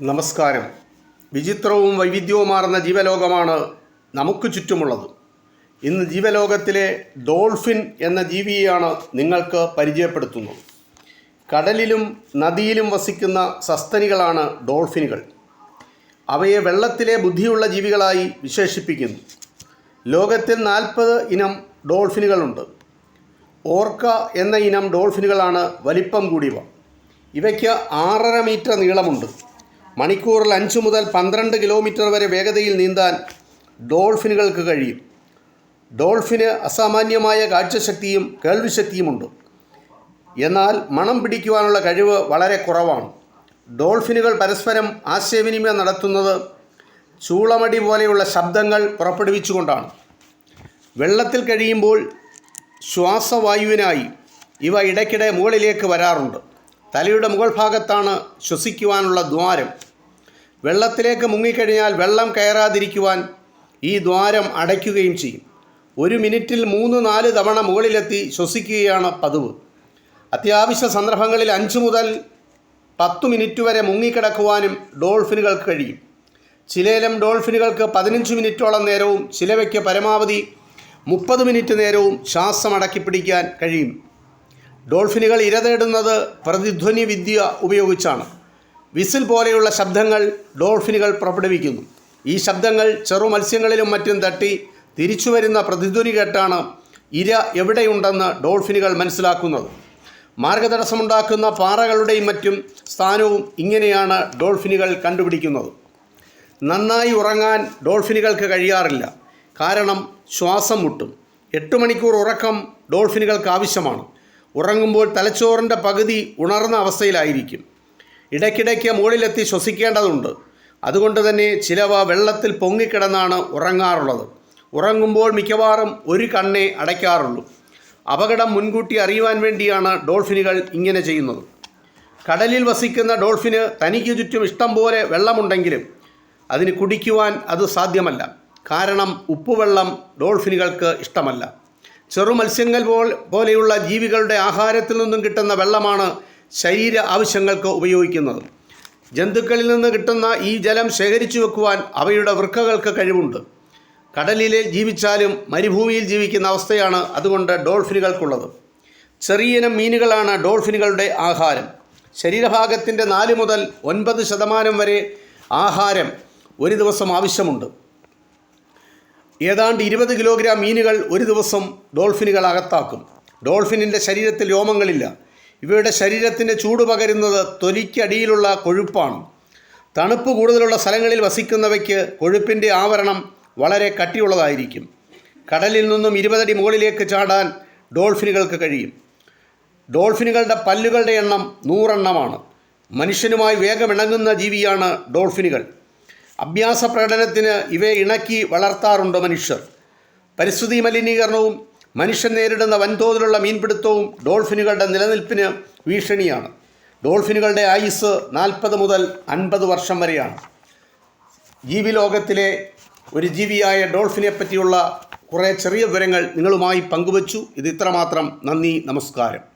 നമസ്കാരം. വിചിത്രവും വൈവിധ്യവുമാർന്ന ജീവലോകമാണ് നമുക്ക് ചുറ്റുമുള്ളത്. ഇന്ന് ജീവലോകത്തിലെ ഡോൾഫിൻ എന്ന ജീവിയെയാണ് നിങ്ങൾക്ക് പരിചയപ്പെടുത്തുന്നത്. കടലിലും നദിയിലും വസിക്കുന്ന സസ്തനികളാണ് ഡോൾഫിനുകൾ. അവയെ വെള്ളത്തിലെ ബുദ്ധിയുള്ള ജീവികളായി വിശേഷിപ്പിക്കുന്നു. ലോകത്തിൽ നാൽപ്പത് ഇനം ഡോൾഫിനുകളുണ്ട്. ഓർക്ക എന്ന ഇനം ഡോൾഫിനുകളാണ് വലിപ്പം കൂടിയവ. ഇവയ്ക്ക് ആറര മീറ്റർ നീളമുണ്ട്. മണിക്കൂറിൽ അഞ്ച് മുതൽ പന്ത്രണ്ട് കിലോമീറ്റർ വരെ വേഗതയിൽ നീന്താൻ ഡോൾഫിനുകൾക്ക് കഴിയും. ഡോൾഫിന് അസാമാന്യമായ കാഴ്ചശക്തിയും കേൾവിശക്തിയുമുണ്ട്. എന്നാൽ മണം പിടിക്കുവാനുള്ള കഴിവ് വളരെ കുറവാണ്. ഡോൾഫിനുകൾ പരസ്പരം ആശയവിനിമയം നടത്തുന്നത് ചൂളമടി പോലെയുള്ള ശബ്ദങ്ങൾ പുറപ്പെടുവിച്ചുകൊണ്ടാണ്. വെള്ളത്തിൽ കഴിയുമ്പോൾ ശ്വാസവായുവിനായി ഇവ ഇടയ്ക്കിടെ മുകളിലേക്ക് വരാറുണ്ട്. തലയുടെ മുകൾ ഭാഗത്താണ് ശ്വസിക്കുവാനുള്ള ദ്വാരം. വെള്ളത്തിലേക്ക് മുങ്ങിക്കഴിഞ്ഞാൽ വെള്ളം കയറാതിരിക്കുവാൻ ഈ ദ്വാരം അടയ്ക്കുകയും ചെയ്യും. ഒരു മിനിറ്റിൽ മൂന്ന് നാല് തവണ മുകളിലെത്തി ശ്വസിക്കുകയാണ് പതിവ്. അത്യാവശ്യ സന്ദർഭങ്ങളിൽ അഞ്ച് മുതൽ പത്ത് മിനിറ്റ് വരെ മുങ്ങിക്കിടക്കുവാനും ഡോൾഫിനുകൾക്ക് കഴിയും. ചിലയിലും ഡോൾഫിനുകൾക്ക് പതിനഞ്ച് മിനിറ്റോളം നേരവും ചിലവയ്ക്ക് പരമാവധി മുപ്പത് മിനിറ്റ് നേരവും ശ്വാസം അടക്കി പിടിക്കാൻ കഴിയും. ഡോൾഫിനുകൾ ഇര തേടുന്നത് പ്രതിധ്വനി വിദ്യ ഉപയോഗിച്ചാണ്. വിസിൽ പോലെയുള്ള ശബ്ദങ്ങൾ ഡോൾഫിനുകൾ പുറപ്പെടുവിക്കുന്നു ഈ ശബ്ദങ്ങൾ ചെറു മത്സ്യങ്ങളിലും മറ്റും തട്ടി തിരിച്ചു വരുന്ന പ്രതിധ്വനി കേട്ടാണ് ഇര എവിടെയുണ്ടെന്ന് ഡോൾഫിനുകൾ മനസ്സിലാക്കുന്നത്. മാർഗതടസ്സമുണ്ടാക്കുന്ന പാറകളുടെയും മറ്റും സ്ഥാനവും ഇങ്ങനെയാണ് ഡോൾഫിനുകൾ കണ്ടുപിടിക്കുന്നത്. നന്നായി ഉറങ്ങാൻ ഡോൾഫിനുകൾക്ക് കഴിയാറില്ല. കാരണം ശ്വാസം മുട്ടും. എട്ട് മണിക്കൂർ ഉറക്കം ഡോൾഫിനുകൾക്ക് ആവശ്യമാണ്. ഉറങ്ങുമ്പോൾ തലച്ചോറിന്റെ പകുതി ഉണർന്ന അവസ്ഥയിലായിരിക്കും. ഇടയ്ക്കിടയ്ക്ക് മുകളിലെത്തി ശ്വസിക്കേണ്ടതുണ്ട്. അതുകൊണ്ട് തന്നെ ചിലവ വെള്ളത്തിൽ പൊങ്ങിക്കിടന്നാണ് ഉറങ്ങാറുള്ളത്. ഉറങ്ങുമ്പോൾ മിക്കവാറും ഒരു കണ്ണേ അടയ്ക്കാറുള്ളൂ. അപകടം മുൻകൂട്ടി അറിയുവാൻ വേണ്ടിയാണ് ഡോൾഫിനുകൾ ഇങ്ങനെ ചെയ്യുന്നത്. കടലിൽ വസിക്കുന്ന ഡോൾഫിന് തനിക്ക് ചുറ്റും ഇഷ്ടം പോലെ വെള്ളമുണ്ടെങ്കിലും അതിന് കുടിക്കുവാൻ അത് സാധ്യമല്ല. കാരണം ഉപ്പുവെള്ളം ഡോൾഫിനുകൾക്ക് ഇഷ്ടമല്ല. ചെറു മത്സ്യങ്ങൾ പോലെയുള്ള ജീവികളുടെ ആഹാരത്തിൽ നിന്നും കിട്ടുന്ന വെള്ളമാണ് ശരീര ആവശ്യങ്ങൾക്ക് ഉപയോഗിക്കുന്നത്. ജന്തുക്കളിൽ നിന്ന് കിട്ടുന്ന ഈ ജലം ശേഖരിച്ചു വെക്കുവാൻ അവയുടെ വൃക്കകൾക്ക് കഴിവുണ്ട്. കടലിൽ ജീവിച്ചാലും മരുഭൂമിയിൽ ജീവിക്കുന്ന അവസ്ഥയാണ് അതുകൊണ്ട് ഡോൾഫിനുകൾക്കുള്ളത്. ചെറിയനം മീനുകളാണ് ഡോൾഫിനുകളുടെ ആഹാരം. ശരീരഭാഗത്തിന്റെ നാല് മുതൽ ഒൻപത് ശതമാനം വരെ ആഹാരം ഒരു ദിവസം ആവശ്യമുണ്ട്. ഏതാണ്ട് ഇരുപത് കിലോഗ്രാം മീനുകൾ ഒരു ദിവസം ഡോൾഫിനുകൾ അകത്താക്കും. ഡോൾഫിനിന്റെ ശരീരത്തിൽ രോമങ്ങളില്ല. ഇവയുടെ ശരീരത്തിന് ചൂട് പകരുന്നത് തൊലിക്കടിയിലുള്ള കൊഴുപ്പാണ്. തണുപ്പ് കൂടുതലുള്ള സ്ഥലങ്ങളിൽ വസിക്കുന്നവയ്ക്ക് കൊഴുപ്പിന്റെ ആവരണം വളരെ കട്ടിയുള്ളതായിരിക്കും. കടലിൽ നിന്നും ഇരുപതടി മുകളിലേക്ക് ചാടാൻ ഡോൾഫിനുകൾക്ക് കഴിയും. ഡോൾഫിനുകളുടെ പല്ലുകളുടെ എണ്ണം നൂറെണ്ണമാണ്. മനുഷ്യനുമായി വേഗമിണങ്ങുന്ന ജീവിയാണ് ഡോൾഫിനുകൾ. അഭ്യാസ പ്രകടനത്തിന് ഇവയെ ഇണക്കി വളർത്താറുണ്ട് മനുഷ്യർ? പരിസ്ഥിതി മലിനീകരണവും മനുഷ്യൻ നേരിടുന്ന വൻതോതിലുള്ള മീൻപിടുത്തവും ഡോൾഫിനുകളുടെ നിലനിൽപ്പിന് ഭീഷണിയാണ്. ഡോൾഫിനുകളുടെ ആയുസ് നാൽപ്പത് മുതൽ അൻപത് വർഷം വരെയാണ്. ജീവിലോകത്തിലെ ഒരു ജീവിയായ ഡോൾഫിനെ പറ്റിയുള്ള കുറേ ചെറിയ വിവരങ്ങൾ നിങ്ങളുമായി പങ്കുവച്ചു. ഇത് ഇത്രമാത്രം. നന്ദി നമസ്കാരം.